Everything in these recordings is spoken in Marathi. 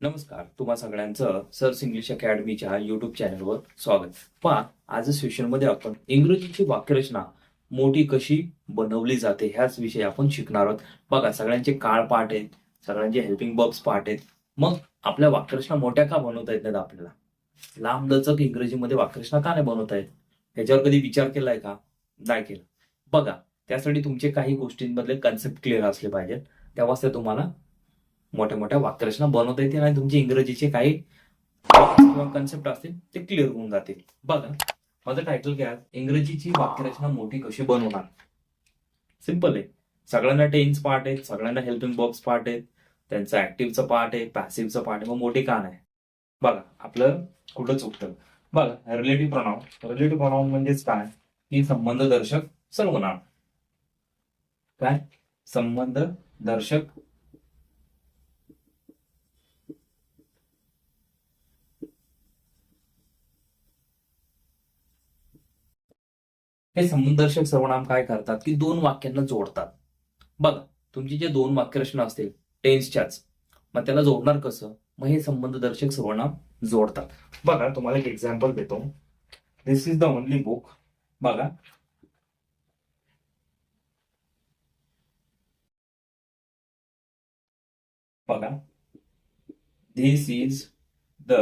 नमस्कार तुम्हा सगळ्यांचं सर्स इंग्लिश अकॅडमीच्या युट्यूब चॅनलवर स्वागत. पहा आज सेशनमध्ये आपण इंग्रजीची वाक्यरचना मोठी कशी बनवली जाते ह्याच विषयी आपण शिकणार आहोत. बघा सगळ्यांचे काळ पाठ आहेत सगळ्यांचे हेल्पिंग बॉक्स पाठ आहेत. मग आपल्या वाक्यरचना मोठ्या का बनवता येत नाहीत आपल्याला? लांब लचक इंग्रजीमध्ये वाक्यरचना का नाही बनवता येत? ह्याच्यावर कधी विचार केलाय का? नाही केला. बघा त्यासाठी तुमचे काही गोष्टींमधले कन्सेप्ट क्लिअर असले पाहिजेत. तेव्हाच ते तुम्हाला मोठ्या मोठ्या वाक्यरचना बनवता येतील आणि तुमचे इंग्रजीचे काही किंवा कन्सेप्ट असतील ते क्लिअर होऊन जातील. बघा माझं टायटल काय इंग्रजीची वाक्यरचना मोठी कशी बनवणार? सिंपल आहे. सगळ्यांना टेन्स पार्ट आहेत सगळ्यांना हेल्पिंग बॉक्स पार्ट आहेत त्यांचं ऍक्टिव्हचं पार्ट आहे पॅसिव्हचं पार्ट आहे मग मोठी का नाही? बघा आपलं कुठं चुकतं बघा रिलेटिव्ह प्रणाम रिलेटिव्ह प्रणाम म्हणजेच काय? की संबंध दर्शक सर्वनाम काय? संबंध दर्शक हे संबंधदर्शक सर्वनाम काय करतात? की दोन वाक्यांना जोडतात. बघा तुमची जे दोन वाक्यरचना असतील टेन्सच्याच मग त्याला जोडणार कसं? मग हे संबंधदर्शक सर्वनाम जोडतात. बघा तुम्हाला एक एक्झाम्पल देतो. This is the only book बघा. बघा. This is the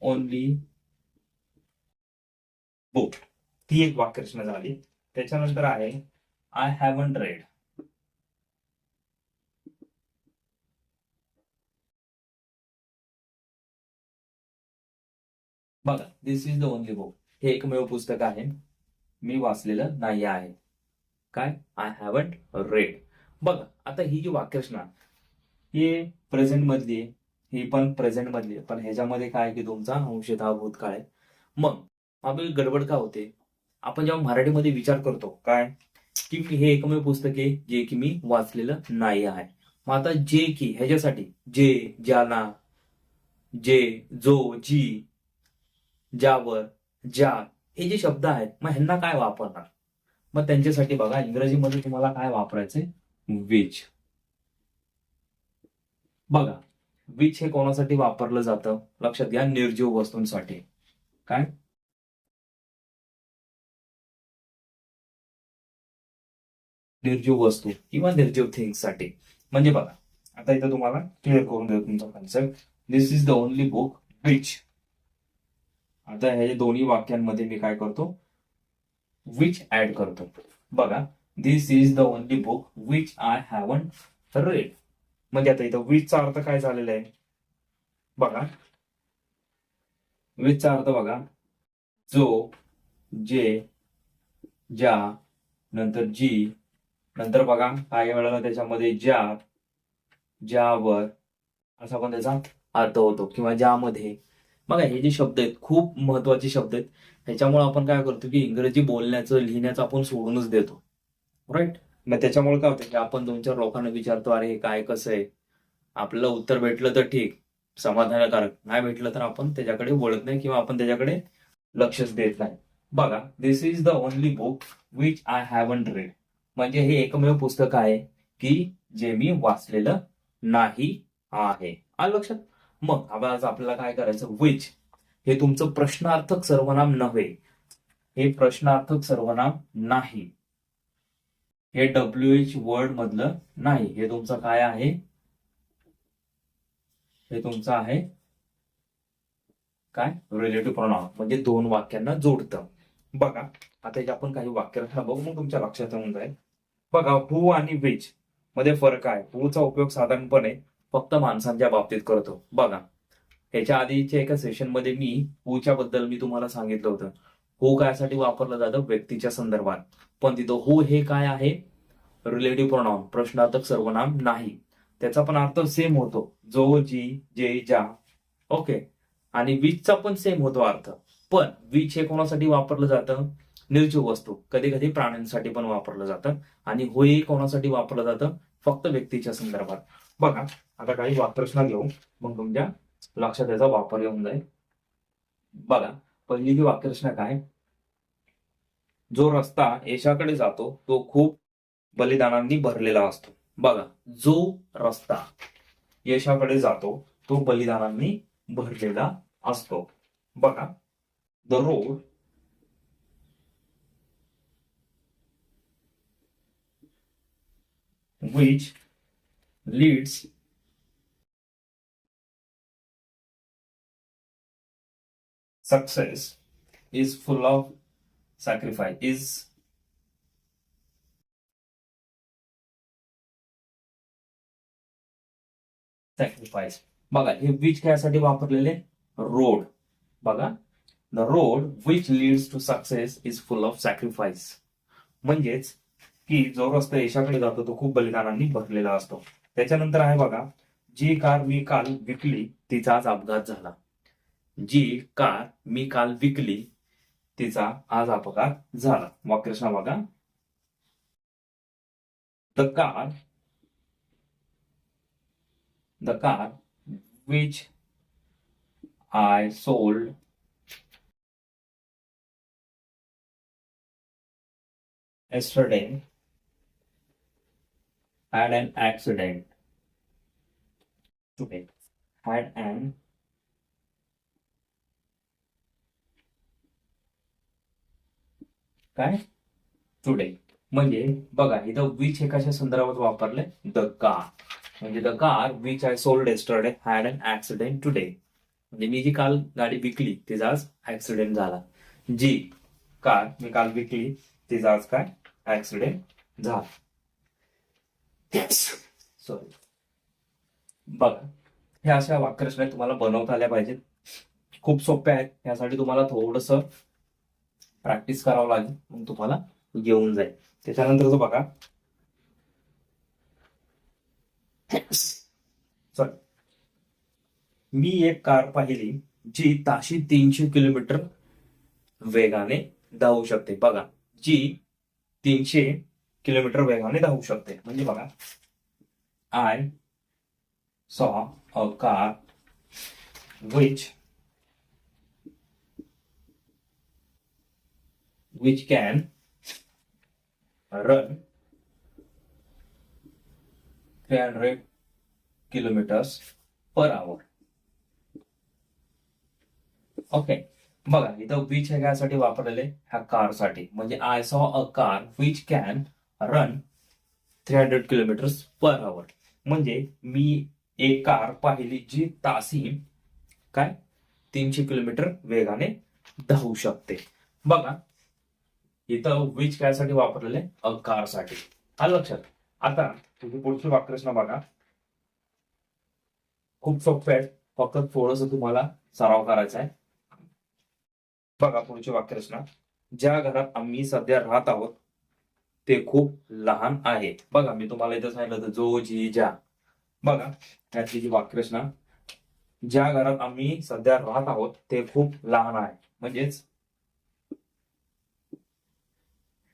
only book ही एक वाक्यरचना झाली. त्याच्यानंतर आहे आय हॅवन रेड बघा this is the only book हे एकमेव पुस्तक आहे. मी वाचलेलं नाही आहे. काय? आय हॅवन रेड बघा आता ही जी वाक्यरचना ही प्रेझेंट मधली आहे. ही पण प्रेझेंट मधली आहे. पण ह्याच्यामध्ये काय आहे की तुमचा अंशतः भूतकाळ आहे. मग आपली गडबड का होते? आपण जेव्हा मराठीमध्ये विचार करतो काय? की हे एकमेव पुस्तक आहे जे की मी वाचलेलं नाही आहे. मग आता जे की ह्याच्यासाठी जे ज्याना जे जो जी ज्यावर ज्या हे जे शब्द आहेत मग ह्यांना काय वापरणार? मग त्यांच्यासाठी बघा इंग्रजीमध्ये तुम्हाला काय वापरायचंय? विच बघा विच हे कोणासाठी वापरलं जातं? लक्षात घ्या निर्जीव वस्तूंसाठी. काय? निर्जीव वस्तू किंवा निर्जीव थिंगसाठी म्हणजे बघा आता इथं तुम्हाला क्लिअर करून देतो तुमचा concept this is the only book which आता हे दोन्ही वाक्यांमध्ये मी काय करतो? विच ऍड करतो. बघा this is the only book which I haven read म्हणजे आता इथं विचचा अर्थ काय झालेला आहे? बघा. विचचा अर्थ बघा. जो जे ज्या नंतर जी नंतर बघा काही वेळेला त्याच्यामध्ये ज्या ज्यावर असा पण त्याचा अर्थ होतो किंवा ज्यामध्ये बघा हे जे शब्द आहेत खूप महत्त्वाचे शब्द आहेत. ह्याच्यामुळे आपण काय करतो की इंग्रजी बोलण्याचं लिहिण्याचं आपण सोडूनच देतो. राईट मग त्याच्यामुळे काय होतं की आपण दोन चार लोकांना विचारतो अरे हे काय कसं आहे? आपलं उत्तर भेटलं तर ठीक समाधानकारक. नाही भेटलं तर आपण त्याच्याकडे वळत नाही किंवा आपण त्याच्याकडे लक्षच देत नाही. बघा this is the only book which I haven read म्हणजे हे एकमेव पुस्तक आहे की जे मी वाचलेलं नाही आहे. आलं लक्षात? मग आज आपल्याला काय करायचं? विच हे तुमचं प्रश्नार्थक सर्वनाम नव्हे. हे प्रश्नार्थक सर्वनाम नाही. हे डब्ल्यू एच वर्ड मधलं नाही. हे तुमचं काय आहे? हे तुमचं आहे काय? रिलेटिव्ह प्रोनाउन म्हणजे दोन वाक्यांना जोडतं. बघा आता आपण काही वाक्य बघू मग तुमच्या लक्षात येऊन जाईल. बघा हू आणि विच मध्ये फरक आहे. हूचा उपयोग साधारणपणे फक्त माणसांच्या बाबतीत करतो. बघा याच्या आधीच्या एका सेशनमध्ये मी हूच्या बद्दल मी तुम्हाला सांगितलं होतं. हू कायसाठी वापरलं जातं? व्यक्तीच्या संदर्भात. पण तिथं हू हे काय आहे? रिलेटिव्ह प्रोनाउन प्रश्नार्थक सर्वनाम नाही. त्याचा पण अर्थ सेम होतो. जो जी जे ज्या. ओके आणि विचचा पण सेम होतो अर्थ. पण विच हे कोणासाठी वापरलं जातं? निर्जीव वस्तू कधी कधी प्राण्यांसाठी पण वापरलं जातं आणि होई कोणासाठी वापरलं जातं? फक्त व्यक्तीच्या संदर्भात. बघा आता काही वाक्प्रश्न घेऊ. मग तुमच्या लक्षात याचा वापर येऊन जाईल. बघा पहिली ही वाक्यरचना काय? जो रस्ता यशाकडे जातो तो खूप बलिदानांनी भरलेला असतो. बघा जो रस्ता यशाकडे जातो तो बलिदानांनी भरलेला असतो. बघा the which leads success is full of sacrifice is sacrifice. बघा हे विच यासाठी वापरलेले? रोड बघा the road which leads to success is full of sacrifice म्हणजेच की जो रस्ता यशाकडे जातो तो खूप बलिदानांनी भरलेला असतो. त्याच्यानंतर आहे बघा जी कार मी काल विकली तिचा आज अपघात झाला. जी कार मी काल विकली तिचा आज अपघात झाला. वाक्यरचना बघा. The car the car which I sold yesterday म्हणजे, म्हणजे, had an accident. Today had an काय? टुडे म्हणजे बघा इथं विच हे कशा संदर्भात वापरले द कार म्हणजे the car which I sold yesterday had an accident today म्हणजे मी जी काल गाडी विकली तिचा आज ऍक्सिडेंट झाला. जी कार मी काल विकली तिचा आज काय? ऍक्सिडेंट झाला. सॉरी बघा ह्या अशा वाक्यरचना तुम्हाला बनवता आल्या पाहिजेत. खूप सोप्या आहेत. यासाठी तुम्हाला थोडस प्रॅक्टिस करावं लागेल. मग तुम्हाला येऊन जाईल. त्याच्यानंतरच बघा. सॉरी मी एक कार पाहिली जी ताशी तीनशे किलोमीटर वेगाने धावू शकते. बघा जी तीनशे किलोमीटर वेगाने धावू शकते. म्हणजे बघा I saw a car which which can run three hundred kilometres per hour okay बघा इथं विच हे साठी वापरलेले ह्या कारसाठी म्हणजे I saw a car which can run three hundred kilometres per hour म्हणजे मी एक कार पाहिली जी तासी काय? तीनशे किलोमीटर वेगाने धावू शकते. बघा इथं विच कायसाठी वापरलेले अ कारसाठी. आलं लक्षात. आता तुम्ही पुढची वाक्यरचना बघा. खूप सोपे आहे. फक्त थोडस तुम्हाला सराव करायचा आहे. बघा पुढची वाक्यरचना. ज्या घरात आम्ही सध्या राहत आहोत ते खूप लहान आहे बघा मी तुम्हाला इथं सांगितलं तर जो जी ज्या बघा याची जी वाक्यरचना ज्या घरात आम्ही सध्या राहत आहोत ते खूप लहान आहे. म्हणजेच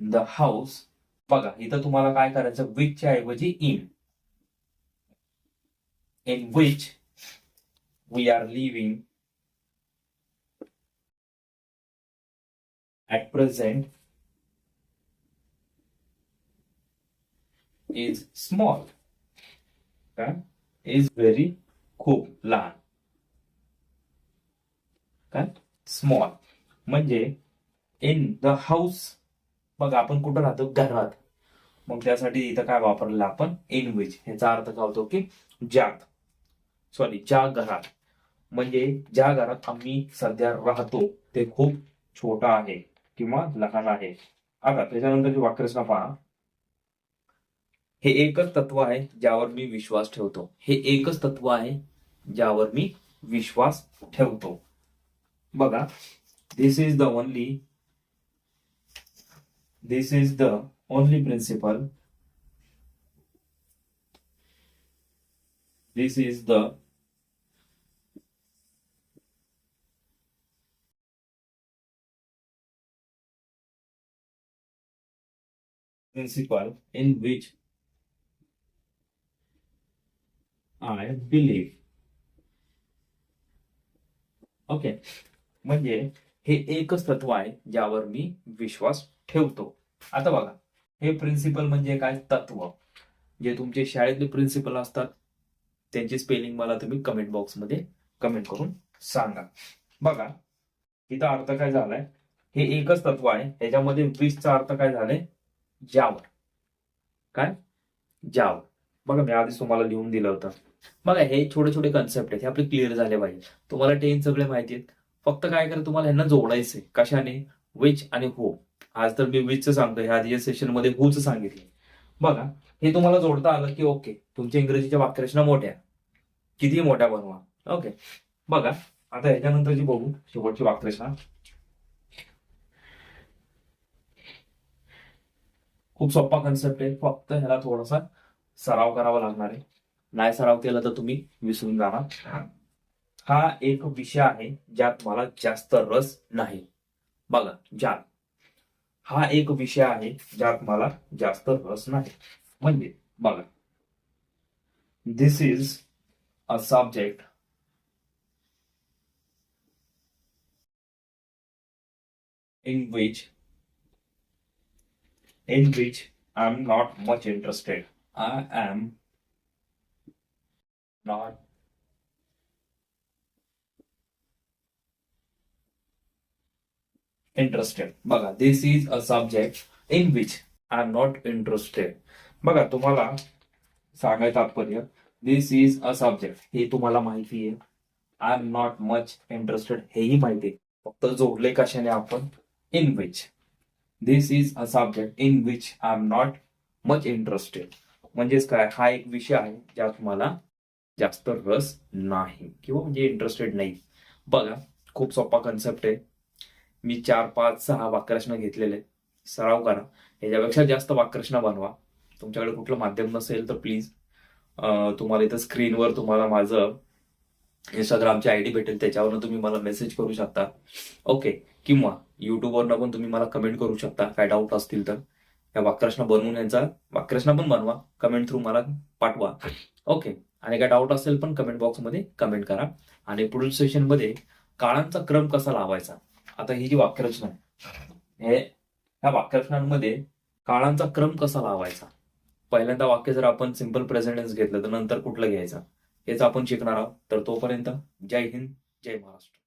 द हाऊस बघा इथं तुम्हाला काय करायचं विचच्या ऐवजी in in which we are living at present is small काय इज व्हेरी खूप लहान. काय स्मॉल म्हणजे इन द हाऊस मग आपण कुठं राहतो? घरात. मग त्यासाठी इथं काय वापरलं आपण? इन विच ह्याचा अर्थ काय होतो की ज्यात. सॉरी ज्या घरात. म्हणजे ज्या घरात आम्ही सध्या राहतो ते खूप छोटा आहे किंवा लहान आहे. आता त्याच्यानंतरची वाक्यरचना पहा. हे एकच तत्व आहे ज्यावर मी विश्वास ठेवतो. हे एकच तत्व आहे ज्यावर मी विश्वास ठेवतो. बघा this is the only this is the only principle. This is the principle in which I believe. Okay. म्हणजे हे एकच तत्व आहे ज्यावर मी विश्वास ठेवतो. आता बघा हे प्रिन्सिपल म्हणजे काय? तत्व. जे तुमचे शाळेतले प्रिन्सिपल असतात त्यांची स्पेलिंग मला तुम्ही कमेंट बॉक्समध्ये कमेंट करून सांगा. बघा इथं अर्थ काय झालाय? हे एकच तत्व आहे ह्याच्यामध्ये विषचा अर्थ काय झालाय? ज्यावर. काय? ज्यावर. बघा मी आधीच तुम्हाला लिहून दिलं होतं. बघा हे छोटे छोटे कन्सेप्ट आहेत हे आपले क्लिअर झाले पाहिजे. तुम्हाला टेन सगळे माहिती आहेत. फक्त काय करा तुम्हाला ह्यांना जोडायचंय. कशाने? विच आणि हो आज तर मी विचचं सांगतो ह्या आधी सेशनमध्ये हुच सांगितले बघा हे तुम्हाला जोडता आलं की ओके तुमच्या इंग्रजीच्या वाक्यरचना मोठ्या. किती मोठ्या बनवा. ओके बघा आता ह्याच्यानंतर जी बघू. शेवटची वाक्यरचना खूप सोपा कन्सेप्ट आहे. फक्त ह्याला थोडासा सराव करावा लागणार आहे. नाही सराव केला तर तुम्ही विसरून जाणार. हा एक विषय आहे ज्यात मला जास्त रस नाही. बघा ज्यात. हा एक विषय आहे ज्यात मला जास्त रस नाही. म्हणजे बघा. This is a subject in which in which I'm not much interested. I am not interested बघा this is a subject in which I am not interested बघा तुम्हाला सांगायचं तात्पर्य दिस इज अ सब्जेक्ट हे तुम्हाला माहिती आहे. I am not much interested हेही माहिती आहे. फक्त जोडले कशाने आपण? In which this is a subject in which I am not much interested म्हणजेच काय? हा एक विषय आहे ज्यात तुम्हाला जास्त रस नाही किंवा म्हणजे इंटरेस्टेड नाही. बघा खूप सोपा कन्सेप्ट आहे. मी चार पाच सहा वाक्यरचना घेतलेले. सराव करा. ह्याच्यापेक्षा जास्त वाक्यरचना बनवा. तुमच्याकडे कुठलं माध्यम नसेल तर प्लीज तुम्हाला इथं स्क्रीनवर तुम्हाला माझं इंस्टाग्रामची आय डी भेटेल. त्याच्यावरनं तुम्ही मला मेसेज करू शकता. ओके किंवा युट्यूबवरनं पण तुम्ही मला कमेंट करू शकता. काय डाऊट असतील तर. या वाक्यरचना बनवून यांचा वाक्यरचना पण बनवा. कमेंट थ्रू मला पाठवा. ओके आणि काय डाऊट असेल पण कमेंट बॉक्समध्ये कमेंट करा. आणि पुढील सेशनमध्ये काळांचा क्रम कसा लावायचा? आता ही जी वाक्यरचना आहे हे ह्या वाक्यरचनांमध्ये काळांचा क्रम कसा लावायचा? पहिल्यांदा वाक्य जर आपण सिंपल प्रेझेंटेन्स घेतलं तर नंतर कुठलं घ्यायचं? हेच आपण शिकणार आहोत. तर तोपर्यंत जय हिंद जय महाराष्ट्र.